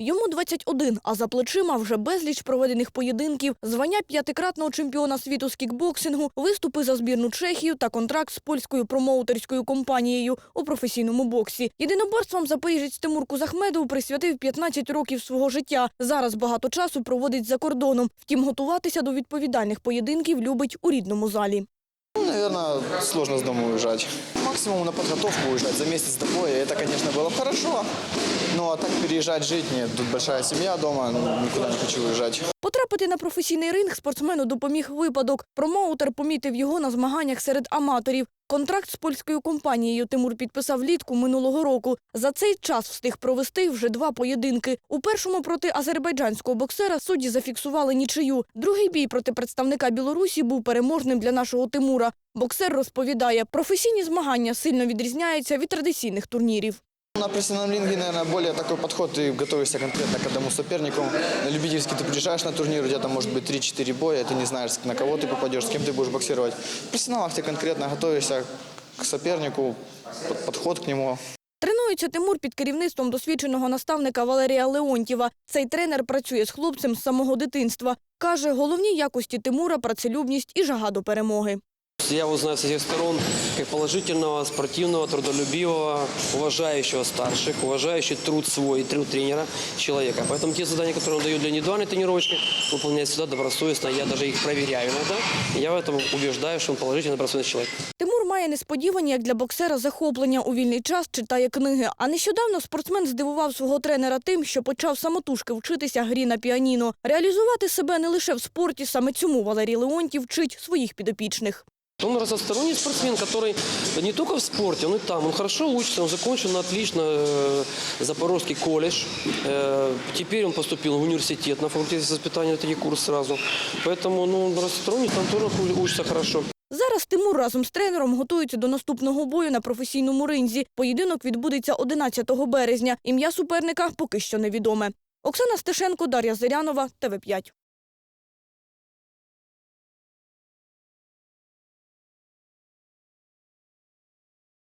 Йому 21, а за плечима вже безліч проведених поєдинків, звання п'ятикратного чемпіона світу з кікбоксингу, виступи за збірну Чехію та контракт з польською промоутерською компанією у професійному боксі. Єдиноборствам запоріжець Тимур Кузахмедов присвятив 15 років свого життя. Зараз багато часу проводить за кордоном. Втім, готуватися до відповідальних поєдинків любить у рідному залі. Ну, наверное, сложно с дома уезжать. Максимум на подготовку уезжать за месяц до боя. Это, конечно, было бы хорошо. Ну, а так переезжать, жить, нет. Тут большая семья дома, никуда не хочу уезжать. Потрапити на професійний ринг спортсмену допоміг випадок. Промоутер помітив його на змаганнях серед аматорів. Контракт з польською компанією Тимур підписав влітку минулого року. За цей час встиг провести вже два поєдинки. У першому проти азербайджанського боксера судді зафіксували нічию. Другий бій проти представника Білорусі був переможним для нашого Тимура. Боксер розповідає, професійні змагання сильно відрізняються від традиційних турнірів. На профессиональном ринге, наверное, более такой подход. Ты готовишься конкретно к одному сопернику. На любительский ты приезжаешь на турнир, у тебя там может быть 3-4 боя, ты не знаешь, на кого ты попадешь, с кем ты будешь боксировать. В профессионалах ты конкретно готовишься к сопернику, под- подход к нему. Тренується Тимур під керівництвом досвідченого наставника Валерія Леонтєва. Цей тренер працює з хлопцем з самого дитинства. Каже, головні якості Тимура – працелюбність і жага до перемоги. Я его знаю со всех сторон, как положительного, спортивного, трудолюбивого, уважающего старших, уважающий труд свой, труд тренера, человека. Поэтому те задания, которые он дает для индивидуальной тренировочки, выполняет всегда добросовестно. Я даже их проверяю иногда. И я в этом убеждаю, что он положительный, добросовестный человек. Тимур має несподівані, як для боксера, захоплення. У вільний час читає книги. А нещодавно спортсмен здивував свого тренера тим, що почав самотужки вчитися грі на піаніно. Реалізувати себе не лише в спорті, саме цьому Валерій Леонтів вчить своїх підопічних. Он разносторонний спортсмен, который не только в спорте, он и там. Он хорошо учится, он закончил на отлично э, Запорожский колледж. Э, теперь он поступил в университет на факультете воспитания, третий курс сразу. Поэтому ну, он разносторонний, там тоже учится хорошо. Зараз Тимур разом з тренером готується до наступного бою на професійному ринзі. Поєдинок відбудеться 11 березня. Ім'я суперника поки що невідоме. Оксана Стешенко, Дар'я Зирянова, ТВ5.